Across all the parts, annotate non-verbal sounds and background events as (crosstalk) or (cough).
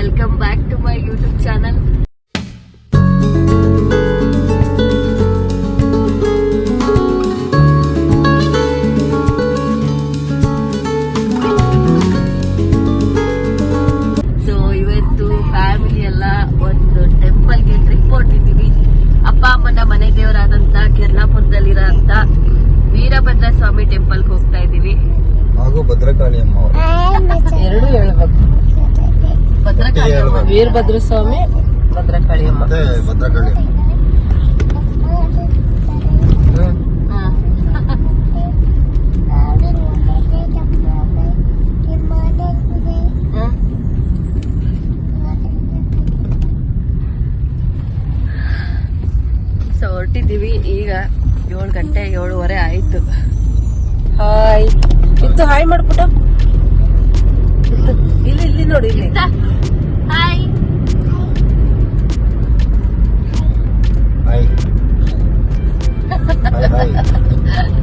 Welcome back to my YouTube channel so ಇವತ್ತು family ಎಲ್ಲ ಒಂದು ಟೆಂಪಲ್ಗೆ ಟ್ರಿಪ್ ಹೊರಟಿದ್ದೀವಿ ಅಪ್ಪ ಅಮ್ಮನ ಮನೆ ದೇವರಾದಂತ ಕೆರ್ಲಾಪುರದಲ್ಲಿರೋ ಅಂತ ವೀರಭದ್ರ ಸ್ವಾಮಿ ಟೆಂಪಲ್ಗೆ ಹೋಗ್ತಾ ಇದ್ದೀವಿ. ಹಾಗೂ ಭದ್ರಕಾಳಿ ಅಮ್ಮ ಅವರು ಎರಡು ಹೇಳ್ಬೇಕು. ಭದ್ರಕಾಳಿ ಅಮ್ಮ. ವೀರಭದ್ರ ಸ್ವಾಮಿ ಭದ್ರಕಾಳಿ ಅಮ್ಮ ಮತ್ತೆ ಭದ್ರಕಾಳಿ ಅಮ್ಮ ಹಾ. ಹಾ. ಸೊ ಹೊರಟಿದ್ದೀವಿ ಈಗ ಏಳು ಗಂಟೆ ಏಳುವರೆ ಆಯ್ತು ಹಾಯ್ ಇತ್ತು ಹಾಯ್ ಮಾಡ್ಬಿಟ್ಟು. ಇಲ್ಲಿ ನೋಡಿ ಇಲ್ಲಿ. ಹಾಯ್ ಹಾಯ್ ಹಾಯ್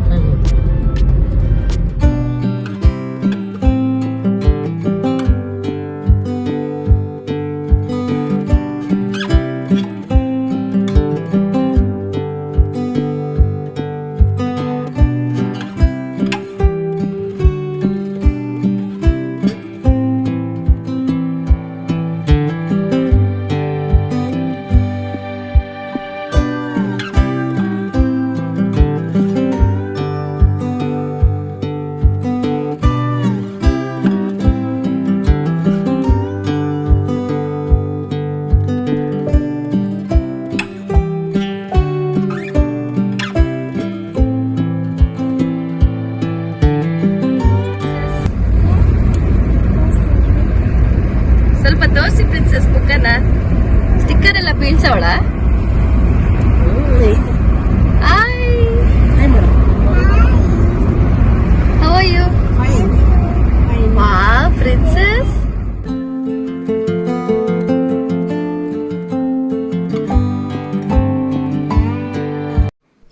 ಸ್ವಲ್ಪ ದೋಸೆ ಪ್ರಿನ್ಸಸ್ ಬುಕ್ಕನ ಸ್ಟಿಕ್ಕರ್ ಎಲ್ಲ ಬೀಳ್ಸವಳ? ಪ್ರಿನ್ಸಸ್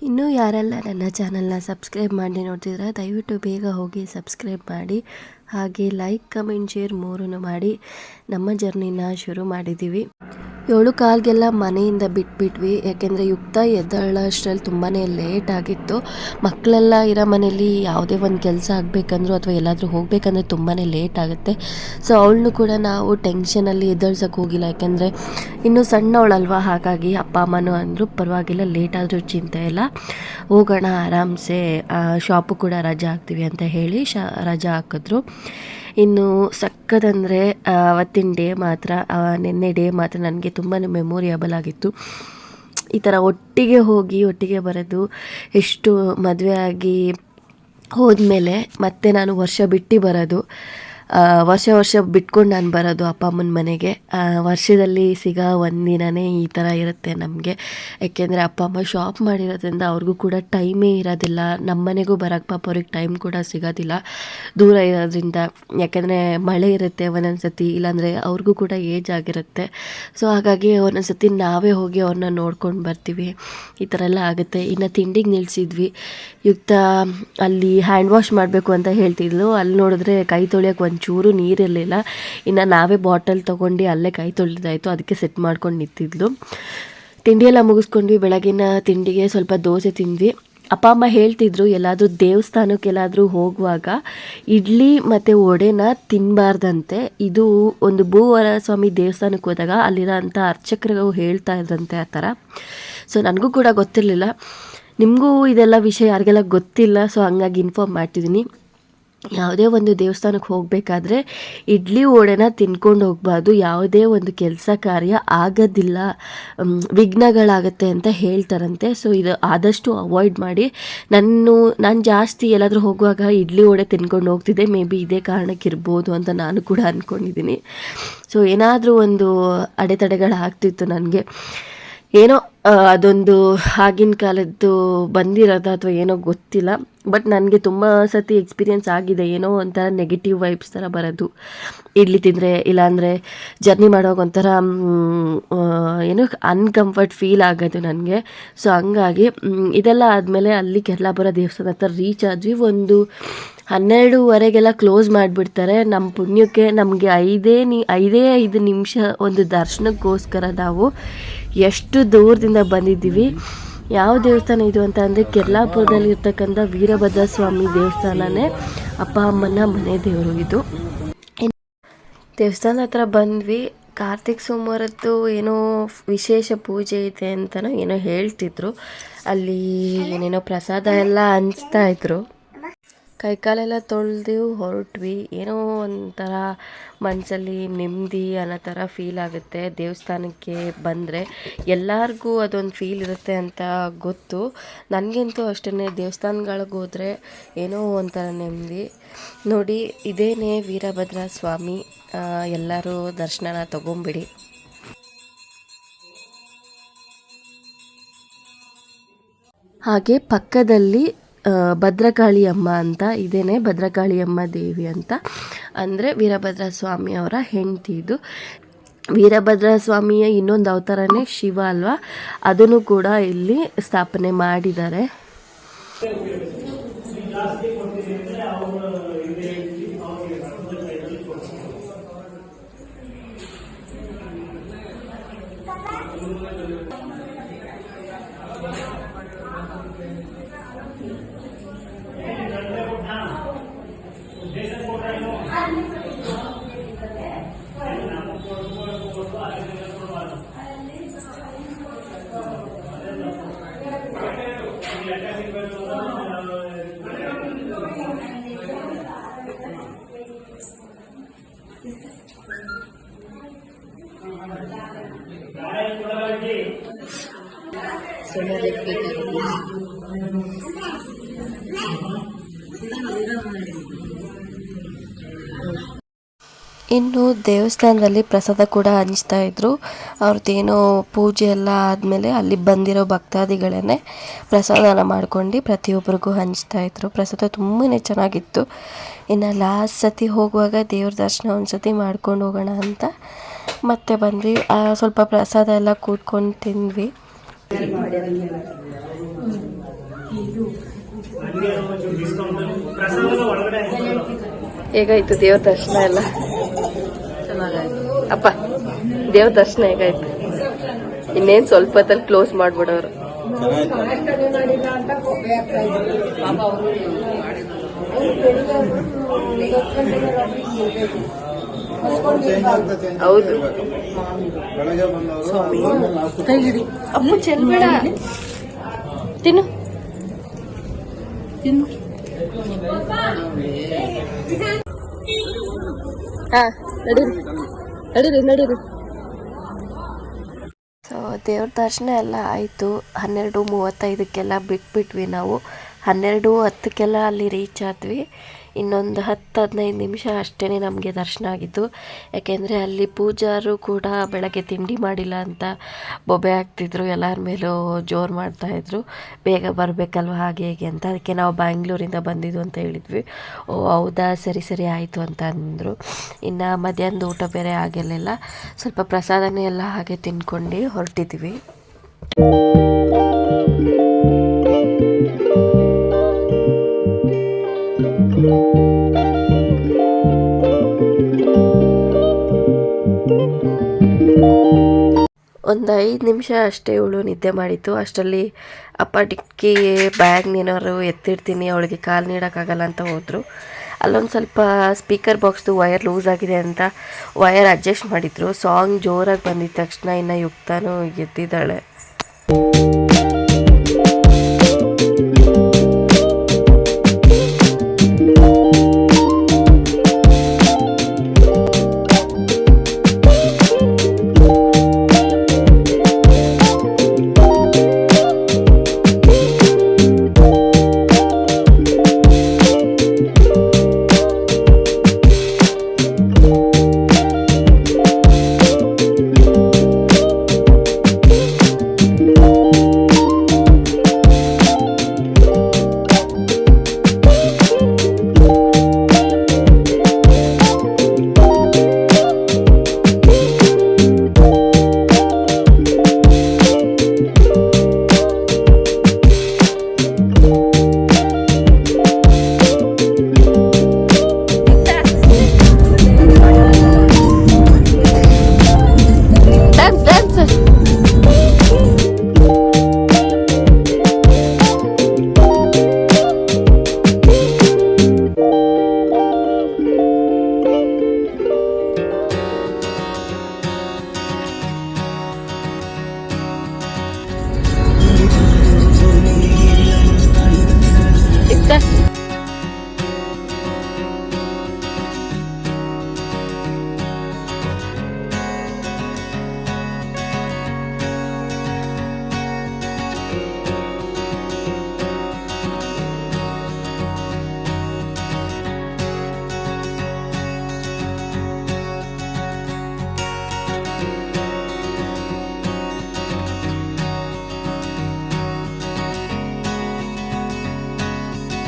ಇನ್ನೂ ಯಾರೆಲ್ಲ ನನ್ನ ಚಾನಲ್ನ ಸಬ್ಸ್ಕ್ರೈಬ್ ಮಾಡಿ ನೋಡ್ತಿದ್ರೆ ದಯವಿಟ್ಟು ಬೇಗ ಹೋಗಿ ಸಬ್ಸ್ಕ್ರೈಬ್ ಮಾಡಿ. ಹಾಗೆ ಲೈಕ್ ಕಮೆಂಟ್ ಶೇರ್ ಮೂರನ್ನು ಮಾಡಿ ನಮ್ಮ ಜರ್ನಿನ ಶುರು ಮಾಡಿದ್ದೀವಿ. ಏಳು ಕಾಲ್ಗೆಲ್ಲ ಮನೆಯಿಂದ ಬಿಟ್ಬಿಟ್ವಿ. ಯಾಕೆಂದರೆ ಯುಕ್ತ ಎದ್ದೇಳೋಷ್ಟ್ರಲ್ಲಿ ತುಂಬಾ ಲೇಟ್ ಆಗಿತ್ತು. ಮಕ್ಕಳೆಲ್ಲ ಇರೋ ಮನೇಲಿ ಯಾವುದೇ ಒಂದು ಕೆಲಸ ಆಗಬೇಕಂದ್ರೂ ಅಥವಾ ಎಲ್ಲಾದರೂ ಹೋಗಬೇಕಂದ್ರೆ ತುಂಬಾ ಲೇಟ್ ಆಗುತ್ತೆ. ಸೊ ಅವಳನ್ನು ಕೂಡ ನಾವು ಟೆನ್ಷನಲ್ಲಿ ಎದ್ದಳ್ಸೋಕೆ ಹೋಗಿಲ್ಲ. ಯಾಕೆಂದರೆ ಇನ್ನೂ ಸಣ್ಣವಳಲ್ವಾ? ಹಾಗಾಗಿ ಅಪ್ಪ, ಅಮ್ಮನೂ ಅಂದರು ಪರವಾಗಿಲ್ಲ ಲೇಟ್ ಆದರೂ ಚಿಂತೆ ಇಲ್ಲ. ಹೋಗೋಣ ಆರಾಮ್ಸೆ ಶಾಪು ಕೂಡ ರಜಾ ಹಾಕ್ತೀವಿ ಅಂತ ಹೇಳಿ ಶಾ, ರಜಾ ಹಾಕಿದ್ರು. ಇನ್ನು ಸಕ್ಕದಂದರೆ ಅವತ್ತಿನ ಡೇ ಮಾತ್ರ ನಿನ್ನೆ ಡೇ ಮಾತ್ರ ನನಗೆ ತುಂಬಾ ಮೆಮೊರಿಯಬಲ್ ಆಗಿತ್ತು. ಈ ಥರ ಒಟ್ಟಿಗೆ ಹೋಗಿ, ಒಟ್ಟಿಗೆ ಬರೋದು, ಎಷ್ಟು ಮದುವೆ ಆಗಿ ಹೋದ್ಮೇಲೆ ಮತ್ತೆ ನಾನು ವರ್ಷ ಬಿಟ್ಟು ಬರೋದು. ವರ್ಷ ವರ್ಷ ಬಿಟ್ಕೊಂಡು ನಾನು ಬರೋದು ಅಪ್ಪ ಅಮ್ಮನ ಮನೆಗೆ. ವರ್ಷದಲ್ಲಿ ಸಿಗೋ ಒಂದಿನೇ ಈ ಥರ ಇರುತ್ತೆ ನಮಗೆ. ಯಾಕೆಂದರೆ ಅಪ್ಪ ಅಮ್ಮ ಶಾಪ್ ಮಾಡಿರೋದ್ರಿಂದ ಅವ್ರಿಗೂ ಕೂಡ ಟೈಮೇ ಇರೋದಿಲ್ಲ. ನಮ್ಮ ಮನೆಗೂ ಬರೋಕ್ಕೆ ಪಾಪ ಅವ್ರಿಗೆ ಟೈಮ್ ಕೂಡ ಸಿಗೋದಿಲ್ಲ. ದೂರ ಇರೋದ್ರಿಂದ. ಯಾಕೆಂದರೆ ಮಳೆ ಇರುತ್ತೆ ಒಂದೊಂದು ಸತಿ ಇಲ್ಲಾಂದರೆ ಅವ್ರಿಗೂ ಕೂಡ ಏಜ್ ಆಗಿರುತ್ತೆ. ಸೊ ಹಾಗಾಗಿ ಒಂದೊಂದು ಸತಿ ನಾವೇ ಹೋಗಿ ಅವ್ರನ್ನ ನೋಡ್ಕೊಂಡು ಬರ್ತೀವಿ. ಈ ಥರ ಎಲ್ಲ ಆಗುತ್ತೆ. ಇನ್ನು ತಿಂಡಿಗೆ ನಿಲ್ಲಿಸಿದ್ವಿ ಯುಕ್ತ ಅಲ್ಲಿ ಹ್ಯಾಂಡ್ ವಾಶ್ ಮಾಡಬೇಕು ಅಂತ ಹೇಳ್ತಿದ್ಲು. ಅಲ್ಲಿ ನೋಡಿದ್ರೆ ಕೈ ತೊಳೆಯೋಕೆ ಒಂಚೂರು ನೀರಿರಲಿಲ್ಲ. ಇನ್ನು ನಾವೇ ಬಾಟಲ್ ತೊಗೊಂಡು ಅಲ್ಲೇ ಕೈ ತೊಳೆದಾಯಿತು ಅದಕ್ಕೆ ಸೆಟ್ ಮಾಡ್ಕೊಂಡು ನಿಂತಿದ್ಲು. ತಿಂಡಿಯೆಲ್ಲ ಮುಗಿಸ್ಕೊಂಡ್ವಿ. ಬೆಳಗಿನ ತಿಂಡಿಗೆ ಸ್ವಲ್ಪ ದೋಸೆ ತಿಂದ್ವಿ. ಅಪ್ಪ, ಅಮ್ಮ ಹೇಳ್ತಿದ್ರು, ಎಲ್ಲಾದರೂ ದೇವಸ್ಥಾನಕ್ಕೆ ಎಲ್ಲಾದರೂ ಹೋಗುವಾಗ ಇಡ್ಲಿ ಮತ್ತು ವಡೆನ ತಿನ್ನಬಾರ್ದಂತೆ ಇದು ಒಂದು ಭೂವರ ಸ್ವಾಮಿ ದೇವಸ್ಥಾನಕ್ಕೆ ಹೋದಾಗ ಅಲ್ಲಿರೋಂಥ ಅರ್ಚಕರು ಹೇಳ್ತಾ ಇದ್ರಂತೆ ಆ ಥರ. ಸೊ ನನಗೂ ಕೂಡ ಗೊತ್ತಿರಲಿಲ್ಲ. ನಿಮಗೂ ಇದೆಲ್ಲ ವಿಷಯ ಯಾರಿಗೆಲ್ಲ ಗೊತ್ತಿಲ್ಲ ಸೊ ಹಂಗಾಗಿ ಇನ್ಫಾರ್ಮ್ ಮಾಡ್ತಿದ್ದೀನಿ. ಯಾವುದೇ ಒಂದು ದೇವಸ್ಥಾನಕ್ಕೆ ಹೋಗಬೇಕಾದ್ರೆ ಇಡ್ಲಿ ವಡೆನ ತಿನ್ಕೊಂಡು ಹೋಗಬಾರ್ದು. ಯಾವುದೇ ಒಂದು ಕೆಲಸ ಕಾರ್ಯ ಆಗೋದಿಲ್ಲ. ವಿಘ್ನಗಳಾಗತ್ತೆ ಅಂತ ಹೇಳ್ತಾರಂತೆ. ಸೊ ಇದು ಆದಷ್ಟು ಅವಾಯ್ಡ್ ಮಾಡಿ. ನಾನು ನಾನು ಜಾಸ್ತಿ ಎಲ್ಲಾದರೂ ಹೋಗುವಾಗ ಇಡ್ಲಿ ವಡೆ ತಿನ್ಕೊಂಡು ಹೋಗ್ತಿದ್ದೆ. ಮೇ ಬಿ ಇದೇ ಕಾರಣಕ್ಕೆ ಇರ್ಬೋದು ಅಂತ ನಾನು ಕೂಡ ಅಂದ್ಕೊಂಡಿದ್ದೀನಿ ಸೊ ಏನಾದರೂ ಒಂದು ಅಡೆತಡೆಗಳಾಗ್ತಿತ್ತು ನನಗೆ. ಏನೋ ಅದೊಂದು ಆಗಿನ ಕಾಲದ್ದು ಬಂದಿರೋದು ಅಥವಾ ಏನೋ ಗೊತ್ತಿಲ್ಲ. ಬಟ್ ನನಗೆ ತುಂಬ ಸತಿ ಎಕ್ಸ್ಪೀರಿಯೆನ್ಸ್ ಆಗಿದೆ. ಏನೋ ಒಂಥರ ನೆಗೆಟಿವ್ ವೈಬ್ಸ್ ಥರ ಬರೋದು. ಇಡ್ಲಿ ತಿಂದರೆ, ಇಲ್ಲಾಂದರೆ ಜರ್ನಿ ಮಾಡೋವಾಗ ಒಂಥರ ಏನೋ ಅನ್ಕಂಫರ್ಟ್ ಫೀಲ್ ಆಗೋದು ನನಗೆ. ಸೊ ಹಂಗಾಗಿ ಇದೆಲ್ಲ ಆದಮೇಲೆ ಅಲ್ಲಿ ಕೆರ್ಲಾಪುರ ದೇವಸ್ಥಾನ ಹತ್ರ ರೀಚ್ ಆದ್ವಿ ಒಂದು ಹನ್ನೆರಡೂವರೆಗೆಲ್ಲ ಕ್ಲೋಸ್ ಮಾಡಿಬಿಡ್ತಾರೆ. ನಮ್ಮ ಪುಣ್ಯಕ್ಕೆ ನಮಗೆ ಐದೇ ನಿ, ಐದೇ ಐದು ನಿಮಿಷ ಒಂದು ದರ್ಶನಕ್ಕೋಸ್ಕರ ನಾವು ಎಷ್ಟು ದೂರದಿಂದ ಬಂದಿದ್ದೀವಿ. ಯಾವ ದೇವಸ್ಥಾನ ಇದು ಅಂತ ಅಂದರೆ ಕೆರ್ಲಾಪುರದಲ್ಲಿ ಇರ್ತಕ್ಕಂಥ ವೀರಭದ್ರ ಸ್ವಾಮಿ ದೇವಸ್ಥಾನನೇ ಅಪ್ಪ, ಅಮ್ಮನ ಮನೆ ದೇವರು ಇದು. ದೇವಸ್ಥಾನ ಹತ್ರ ಬಂದ್ವಿ. ಕಾರ್ತಿಕ್ ಸೋಮವಾರದ್ದು ಏನೋ ವಿಶೇಷ ಪೂಜೆ ಇದೆ ಅಂತನೋ ಏನೋ ಹೇಳ್ತಿದ್ರು. ಅಲ್ಲಿ ಏನೇನೋ ಪ್ರಸಾದ ಎಲ್ಲ ಹಂಚ್ತಾ ಇದ್ರು. ಕೈಕಾಲೆಲ್ಲ ತೊಳೆದು ಹೊರಟ್ವಿ. ಏನೋ ಒಂಥರ ಮನಸ್ಸಲ್ಲಿ ನೆಮ್ಮದಿ ಅನ್ನೋ ಥರ ಫೀಲ್ ಆಗುತ್ತೆ. ದೇವಸ್ಥಾನಕ್ಕೆ ಬಂದರೆ ಎಲ್ಲರಿಗೂ ಅದೊಂದು ಫೀಲ್ ಇರುತ್ತೆ ಅಂತ ಗೊತ್ತು. ನನಗಂತೂ ಅಷ್ಟೇ ದೇವಸ್ಥಾನಗಳಿಗೆ ಹೋದರೆ ಏನೋ ಒಂಥರ ನೆಮ್ಮದಿ. ನೋಡಿ, ಇದೇನೇ ವೀರಭದ್ರ ಸ್ವಾಮಿ ಎಲ್ಲರೂ ದರ್ಶನನ ತಗೊಂಬಿಡಿ. ಹಾಗೆ ಪಕ್ಕದಲ್ಲಿ ಭದ್ರಕಾಳಿ ಅಮ್ಮ ಅಂತ, ಇದೇನೆ ಭದ್ರಕಾಳಿ ಅಮ್ಮ ದೇವಿ ಅಂತ. ಅಂದರೆ ವೀರಭದ್ರ ಸ್ವಾಮಿ ಅವರ ಹೆಂಡತಿ ಇದು. ವೀರಭದ್ರ ಸ್ವಾಮಿಯ ಇನ್ನೊಂದು ಅವತಾರನೇ ಶಿವ ಅಲ್ವಾ? ಅದನ್ನು ಕೂಡ ಇಲ್ಲಿ ಸ್ಥಾಪನೆ ಮಾಡಿದ್ದಾರೆ. ಇನ್ನು ದೇವಸ್ಥಾನದಲ್ಲಿ ಪ್ರಸಾದ ಕೂಡ ಹಂಚ್ತಾ ಇದ್ರು. ಅವ್ರದ್ದೇನೋ ಪೂಜೆ ಎಲ್ಲ ಆದಮೇಲೆ ಅಲ್ಲಿ ಬಂದಿರೋ ಭಕ್ತಾದಿಗಳನ್ನೇ ಪ್ರಸಾದನ ಮಾಡ್ಕೊಂಡು ಪ್ರತಿಯೊಬ್ಬರಿಗೂ ಹಂಚ್ತಾ ಇದ್ರು. ಪ್ರಸಾದ ತುಂಬಾ ಚೆನ್ನಾಗಿತ್ತು. ಇನ್ನು ಲಾಸ್ಟ್ ಸತಿ ಹೋಗುವಾಗ ದೇವ್ರ ದರ್ಶನ ಒಂದು ಸತಿ ಮಾಡ್ಕೊಂಡು ಹೋಗೋಣ ಅಂತ ಮತ್ತೆ ಬಂದ್ವಿ. ಸ್ವಲ್ಪ ಪ್ರಸಾದ ಎಲ್ಲ ಕೂತ್ಕೊಂಡು ತಿಂದ್ವಿ. ಹೇಗಾಯ್ತು ದೇವ್ರ ದರ್ಶನ ಎಲ್ಲ? ಅಪ್ಪ ದೇವ್ರ ದರ್ಶನ ಹೇಗಾಯ್ತು? ಇನ್ನೇನ್ ಸ್ವಲ್ಪ ಹೊತ್ತಲ್ಲಿ ಕ್ಲೋಸ್ ಮಾಡ್ಬಿಡೋರು. ಹೌದು. ಅಮ್ಮ ಚೆಲ್ಬೇಡ. ತಿನ್ನು. ತಿನ್ನು. ಹಾ ನಡೀರಿ. ನಡೀರಿ ನಡೀರಿ. ಸೊ ದೇವ್ರ ದರ್ಶನ ಎಲ್ಲ ಆಯಿತು. ಹನ್ನೆರಡು ಮೂವತ್ತೈದಕ್ಕೆಲ್ಲ ಬಿಟ್ಬಿಟ್ವಿ ನಾವು. ಹನ್ನೆರಡು ಹತ್ತಕ್ಕೆಲ್ಲ ಅಲ್ಲಿ ರೀಚ್ ಆದ್ವಿ. ಇನ್ನೊಂದು ಹತ್ತು ಹದಿನೈದು ನಿಮಿಷ ಅಷ್ಟೇ ನಮಗೆ ದರ್ಶನ ಆಗಿದ್ದು. ಯಾಕೆಂದರೆ ಅಲ್ಲಿ ಪೂಜಾರು ಕೂಡ ಬೆಳಗ್ಗೆ ತಿಂಡಿ ಮಾಡಿಲ್ಲ ಅಂತ ಬೊಬೆ ಹಾಕ್ತಿದ್ರು. ಎಲ್ಲರ ಮೇಲೂ ಜೋರು ಮಾಡ್ತಾಯಿದ್ರು ಬೇಗ ಬರಬೇಕಲ್ವ, ಹಾಗೆ ಹೇಗೆ ಅಂತ. ಅದಕ್ಕೆ ನಾವು ಬ್ಯಾಂಗ್ಳೂರಿಂದ ಬಂದಿದ್ದು ಅಂತ ಹೇಳಿದ್ವಿ. ಓ, ಹೌದಾ, ಸರಿ ಸರಿ, ಆಯಿತು ಅಂತ ಅಂದರು. ಇನ್ನು ಮಧ್ಯಾಹ್ನದ ಊಟ ಬೇರೆ ಆಗಿರಲಿಲ್ಲ. ಸ್ವಲ್ಪ ಪ್ರಸಾದನೇ ಎಲ್ಲ ಹಾಗೆ ತಿನ್ಕೊಂಡು ಹೊರಟಿದ್ವಿ. ಒಂದು ಐದು ನಿಮಿಷ ಅಷ್ಟೇ ಇವಳು ನಿದ್ದೆ ಮಾಡಿತ್ತು ಅಷ್ಟರಲ್ಲಿ ಅಪ್ಪ ಡಿಕ್ಕಿ ಬ್ಯಾಗ್ನೇನಾದ್ರು ಎತ್ತಿಡ್ತೀನಿ, ಅವಳಿಗೆ ಕಾಲು ನೀಡೋಕ್ಕಾಗಲ್ಲ ಅಂತ ಹೋದರು. ಅಲ್ಲೊಂದು ಸ್ವಲ್ಪ ಸ್ಪೀಕರ್ ಬಾಕ್ಸ್ದು ವಯರ್ ಲೂಸ್ ಆಗಿದೆ ಅಂತ ವಯರ್ ಅಡ್ಜಸ್ಟ್ ಮಾಡಿದ್ರು. ಸಾಂಗ್ ಜೋರಾಗಿ ಬಂದಿದ್ದ ತಕ್ಷಣ ಇನ್ನು ಯುಕ್ತಾನು ಎದ್ದಿದ್ದಾಳೆ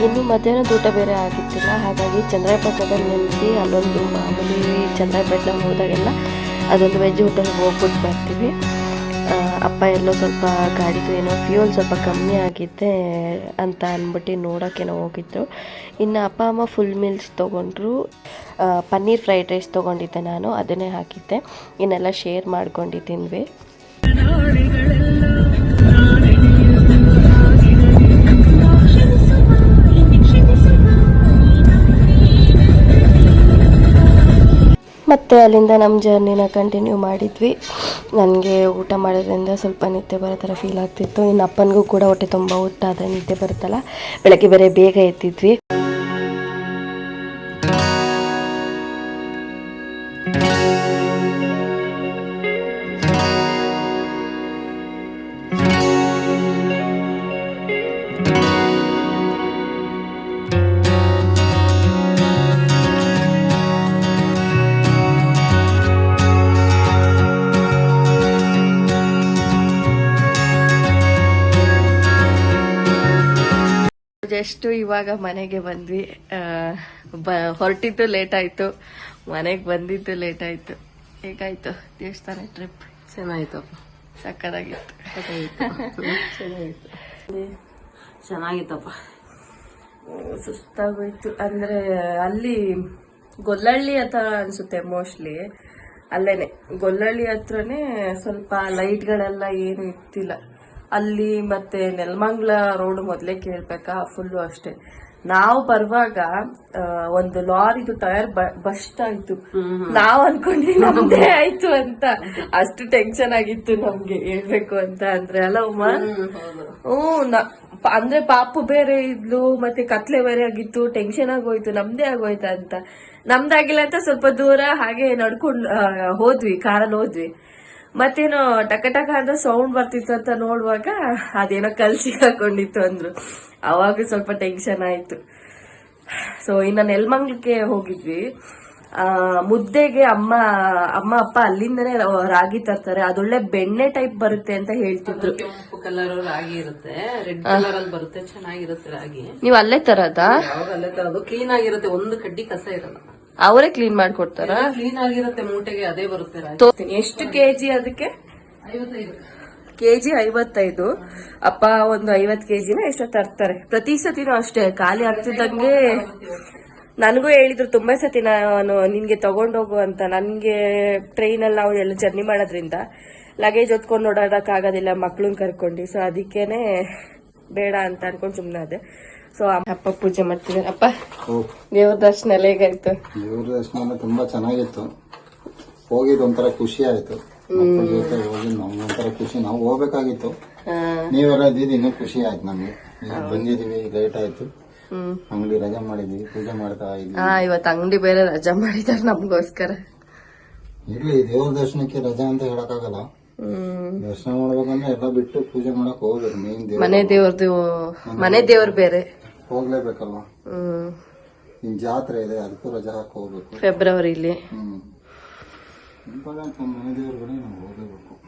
ಇನ್ನು ಮಧ್ಯಾಹ್ನದ ಊಟ ಬೇರೆ ಆಗಿತ್ತಿಲ್ಲ, ಹಾಗಾಗಿ ಚಂದ್ರಾಯಪಟ್ಟಣದಲ್ಲಿ ನೆನೆಸಿ, ಅಲ್ಲೊಂದು ಮಾಮೂಲಿ ಚಂದ್ರಾಯಪಟ್ಟಣ ಹೋದಾಗೆಲ್ಲ ಅದೊಂದು ವೆಜ್ ಹೋಟೆಲ್ಗೆ ಹೋಗ್ಬಿಟ್ಟು ಬರ್ತೀವಿ. ಅಪ್ಪ ಎಲ್ಲೋ ಸ್ವಲ್ಪ ಗಾಡಿದು ಏನೋ ಫ್ಯೂಲ್ ಸ್ವಲ್ಪ ಕಮ್ಮಿ ಆಗಿದ್ದೆ ಅಂತ ಅಂದ್ಬಿಟ್ಟು ನೋಡೋಕ್ಕೇನೋ ಹೋಗಿದ್ರು ಇನ್ನು ಅಪ್ಪ, ಅಮ್ಮ ಫುಲ್ ಮೀಲ್ಸ್ ತೊಗೊಂಡ್ರು. ಪನ್ನೀರ್ ಫ್ರೈಡ್ ರೈಸ್ ತೊಗೊಂಡಿದ್ದೆ ನಾನು, ಅದನ್ನೇ ಹಾಕಿದ್ದೆ. ಇನ್ನೆಲ್ಲ ಶೇರ್ ಮಾಡ್ಕೊಂಡು ಮತ್ತು ಅಲ್ಲಿಂದ ನಮ್ಮ ಜರ್ನಿನ ಕಂಟಿನ್ಯೂ ಮಾಡಿದ್ವಿ. ನನಗೆ ಊಟ ಮಾಡೋದ್ರಿಂದ ಸ್ವಲ್ಪ ನಿದ್ದೆ ಬರೋ ಥರ ಫೀಲ್ ಆಗ್ತಿತ್ತು. ಇನ್ನು ಅಪ್ಪನಿಗೂ ಕೂಡ ಹೊಟ್ಟೆ ತುಂಬ ಊಟ ಆದರೆ ನಿದ್ದೆ ಬರುತ್ತಲ್ಲ, ಬೆಳಗ್ಗೆ ಬೇರೆ ಬೇಗ ಎದ್ದಿದ್ವಿ. ಜಸ್ಟ್ ಇವಾಗ ಮನೆಗೆ ಬಂದ್ವಿ. ಬ ಹೊರಟಿದ್ದು ಲೇಟ್ ಆಯ್ತು. ಮನೆಗೆ ಬಂದಿದ್ದು ಲೇಟ್ ಆಯ್ತು. ಹೇಗಾಯ್ತು? ದೇವಸ್ಥಾನ ಟ್ರಿಪ್ ಚೆನ್ನಾಗಿತ್ತಪ್ಪ ಸಕ್ಕದಾಗಿತ್ತು. ಚೆನ್ನಾಗಿತ್ತು. ಚೆನ್ನಾಗಿತ್ತಪ್ಪ. ಸುಸ್ತಾಗೋಯ್ತು. ಅಂದ್ರೆ ಅಲ್ಲಿ ಗೊಲ್ಲಳ್ಳಿ ಹತ್ರ ಅನ್ಸುತ್ತೆ ಮೋಸ್ಟ್ಲಿ ಅಲ್ಲೇನೆ. ಗೊಲ್ಲಳ್ಳಿ ಹತ್ರನೇ ಸ್ವಲ್ಪ ಲೈಟ್ಗಳೆಲ್ಲ ಏನು ಇತ್ತಿಲ್ಲ ಅಲ್ಲಿ ಮತ್ತೆ ನೆಲಮಂಗ್ಲ ರೋಡ್ ಮೊದಲೇ ಕೇಳ್ಬೇಕಾ? ಫುಲ್ಲು ಅಷ್ಟೇ. ನಾವು ಬರುವಾಗ ಒಂದು ಲಾರಿದು ಟೈರ್ ಬಸ್ಟ್ ಆಯ್ತು. ನಾವ್ ಅನ್ಕೊಂಡ್ವಿ ನಮ್ದೇ (laughs) ಆಯ್ತು ಅಂತ. ಅಷ್ಟು ಟೆನ್ಷನ್ ಆಗಿತ್ತು ನಮ್ಗೆ ಹೇಳ್ಬೇಕು ಅಂತ ಅಂದ್ರೆ. ಅಲ್ಲ ಉಮ್ಮ ಹ್ಮ್ ಅಂದ್ರೆ ಪಾಪು ಬೇರೆ ಇದ್ಲು ಮತ್ತೆ ಕತ್ಲೆ ಬೇರೆ ಆಗಿತ್ತು ಟೆನ್ಷನ್ ಆಗೋಯ್ತು ನಮ್ದೇ ಆಗೋಯ್ತಾ ಅಂತ. ನಮ್ದಾಗಿಲ್ಲ ಅಂತ ಸ್ವಲ್ಪ ದೂರ ಹಾಗೆ ನಡ್ಕೊಂಡ್ ಹೋದ್ವಿ ಕಾರಲ್ಲಿ ಹೋದ್ವಿ. ಮತ್ತೇನೋ ಟಕ ಟಕ ಅಂತ ಸೌಂಡ್ ಬರ್ತಿತ್ತು ಅಂತ ನೋಡುವಾಗ ಅದೇನೋ ಕಲ್ಸಿ ಹಾಕೊಂಡಿತ್ತು ಅಂದ್ರು. ಅವಾಗ ಸ್ವಲ್ಪ ಟೆನ್ಷನ್ ಆಯ್ತು. ಸೊ ಇನ್ನ ನೆಲ್ಮಂಗ್ಲಕ್ಕೆ ಹೋಗಿದ್ವಿ. ಆ ಮುದ್ದೆಗೆ ಅಮ್ಮ ಅಮ್ಮ ಅಪ್ಪ ಅಲ್ಲಿಂದನೇ ರಾಗಿ ತರ್ತಾರೆ. ಅದೊಳ್ಳೆ ಬೆಣ್ಣೆ ಟೈಪ್ ಬರುತ್ತೆ ಅಂತ ಹೇಳ್ತಿದ್ರು. ಕಲರ್ ರಾಗಿ ಇರುತ್ತೆ. ರೆಡ್ ಕಲರ್ ಅಲ್ಲಿ ಬರುತ್ತೆ. ಚೆನ್ನಾಗಿರುತ್ತೆ ರಾಗಿ. ನೀವ್ ಅಲ್ಲೇ ತರದಾ? ಅಲ್ಲೇ ತರೋದು? ಕ್ಲೀನ್ ಆಗಿರುತ್ತೆ. ಒಂದು ಕಡ್ಡಿ ಕಸ ಇರಲ್ಲ. ಅವರೇ ಕ್ಲೀನ್ ಮಾಡ್ಕೊಡ್ತಾರ? ಕ್ಲೀನ್ ಆಗಿರುತ್ತೆ ಮೂಟೆಗೆ ಅದೇ ಬರುತ್ತೆ ಎಷ್ಟು ಕೆಜಿ ಅದಕ್ಕೆ? ಕೆಜಿ ಐವತ್ತೈದು. ಅಪ್ಪ ಒಂದು ಐವತ್ ಕೆಜಿನ ಎಷ್ಟೋ ತರ್ತಾರೆ. ಪ್ರತಿ ಸತಿನೂ ಅಷ್ಟೇ ಖಾಲಿ ಆಗ್ತಿದ್ದಂಗೆ ನನಗೂ ಹೇಳಿದ್ರು ತುಂಬಾ ಸತಿ ನಾನು ನಿನ್ಗೆ ತಗೊಂಡೋಗು ಅಂತ. ನನ್ಗೆ ಟ್ರೈನ್ ಅಲ್ಲಿ ನಾವು ಎಲ್ಲ ಜರ್ನಿ ಮಾಡೋದ್ರಿಂದ ಲಗೇಜ್ ಹೊತ್ಕೊಂಡು ನೋಡೋದಕ್ಕಾಗೋದಿಲ್ಲ ಮಕ್ಳನ್ನ ಮಕ್ಳನ್ ಕರ್ಕೊಂಡು. ಸೊ ಅದಕ್ಕೇನೆ ಬೇಡ ಅಂತ ಅನ್ಕೊಂಡು ಸುಮ್ಮನೆ ಅದೇ ಸೊ ಅಪ್ಪ ಪೂಜೆ ಮಾಡ್ತಿದ್ದಾರೆ ಅಪ್ಪ ದೇವ್ರ ದರ್ಶನ ಎಲ್ಲ ಹೇಗಾಯ್ತು ದೇವ್ರ ದರ್ಶನ ಎಲ್ಲ ತುಂಬಾ ಚೆನ್ನಾಗಿತ್ತು. ಹೋಗಿದ್ ಒಂಥರ ಖುಷಿ ಆಯ್ತು. ಜೊತೆ ಹೋಗಿ ನಮ್ಗೆ ಒಂಥರ ಖುಷಿ. ನಾವು ಹೋಗ್ಬೇಕಾಗಿತ್ತು. ನೀವೆಲ್ಲ ಇದ್ದಿದ್ದು ಇನ್ನೂ ಖುಷಿ ಆಯ್ತು ನಮ್ಗೆ. ಬಂದಿದೀವಿ ಲೇಟ್ ಆಯ್ತು. ಅಂಗಡಿ ರಜಾ ಮಾಡಿದೀವಿ ಪೂಜೆ ಮಾಡ್ತಾ ಇದ್ವಿ ಹಾ ಇವತ್ತು ಅಂಗಡಿ ಬೇರೆ ರಜಾ ಮಾಡಿದಾರೆ ನಮ್ಗೋಸ್ಕರ. ಇರ್ಲಿ ದೇವ್ರ ದರ್ಶನಕ್ಕೆ ರಜಾ ಅಂತ ಹೇಳಕ್ಕಾಗಲ್ಲ. ದರ್ಶನ ಮಾಡ್ಬೇಕಂದ್ರೆ ಎಲ್ಲ ಬಿಟ್ಟು ಪೂಜೆ ಮಾಡಕ್ ಹೋಗ್ಬೇಕು ಮೇನ್ ದೇವ್ರ. ಮನೆ ದೇವ್ರದ್ದು ಮನೆ ದೇವ್ರ. ಬೇರೆ. ಹೋಗ್ಲೇಬೇಕಲ್ವಾ? ಹ್ಮ್. ಜಾತ್ರೆ ಇದೆ ಅದಕ್ಕೂ ರಜಾ ಹಾಕಿ ಹೋಗ್ಬೇಕು. ಫೆಬ್ರವರಿಲಿ. ಹ್ಮ್. ಇಂಪಾರ್ಟೆಂಟ್ ನಮ್ಮ ಮನೆ ದೇವ್ರುಗಳೇ ನಾವು ಹೋಗ್ಲೇಬೇಕು.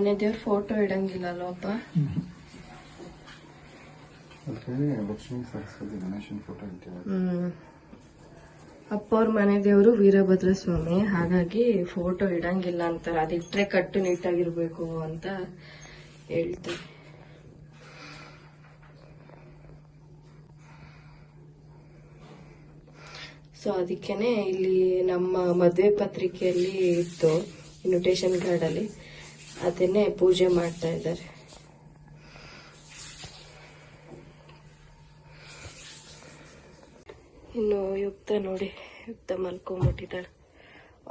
ಮನೆ ದೇವ್ರ ಫೋಟೋ ಇಡಂಗಿಲ್ಲ ಅಲ್ವಪ್ಪ ಅದಕ್ಕೆ ಲಕ್ಷ್ಮೀ ಸರಸ್ವತಿ ಗಣೇಶನ್ ಫೋಟೋ ಇಟ್ಟಿದ್ದಾರೆ ಹ್ಮ್. ಅಪ್ಪ ಅವ್ರ ಮನೆ ದೇವರು ವೀರಭದ್ರ ಸ್ವಾಮಿ ಹಾಗಾಗಿ ಫೋಟೋ ಇಡಂಗಿಲ್ಲ ಅಂತಾರೆ. ಅದಿಟ್ರೆ ಕಟ್ಟು ನೀಟಾಗಿರ್ಬೇಕು ಅಂತ ಹೇಳ್ತೀವಿ ಸೊ ಅದಕ್ಕೇನೆ ಇಲ್ಲಿ ನಮ್ಮ ಮದುವೆ ಪತ್ರಿಕೆಯಲ್ಲಿ ಇತ್ತು ಇನ್ವಿಟೇಷನ್ ಕಾರ್ಡಲ್ಲಿ ಅದನ್ನೇ ಪೂಜೆ ಮಾಡ್ತಾ ಇದ್ದಾರೆ. ಇನ್ನು ಯುಕ್ತ ನೋಡಿ, ಯುಕ್ತ ಮಲ್ಕೊಂಡ್ಬಿಟ್ಟಿದ್ದಾಳೆ.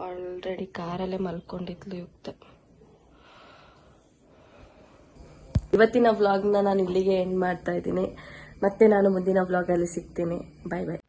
ಆಲ್ರೆಡಿ ಕಾರಲ್ಲೇ ಮಲ್ಕೊಂಡಿದ್ಲು ಯುಕ್ತ. ಇವತ್ತಿನ ವ್ಲಾಗ್ನ ನಾನು ಇಲ್ಲಿಗೆ ಎಂಡ್ ಮಾಡ್ತಾ ಇದ್ದೀನಿ. ಮತ್ತೆ ನಾನು ಮುಂದಿನ ವ್ಲಾಗಲ್ಲಿ ಸಿಗ್ತೀನಿ. ಬಾಯ್ ಬಾಯ್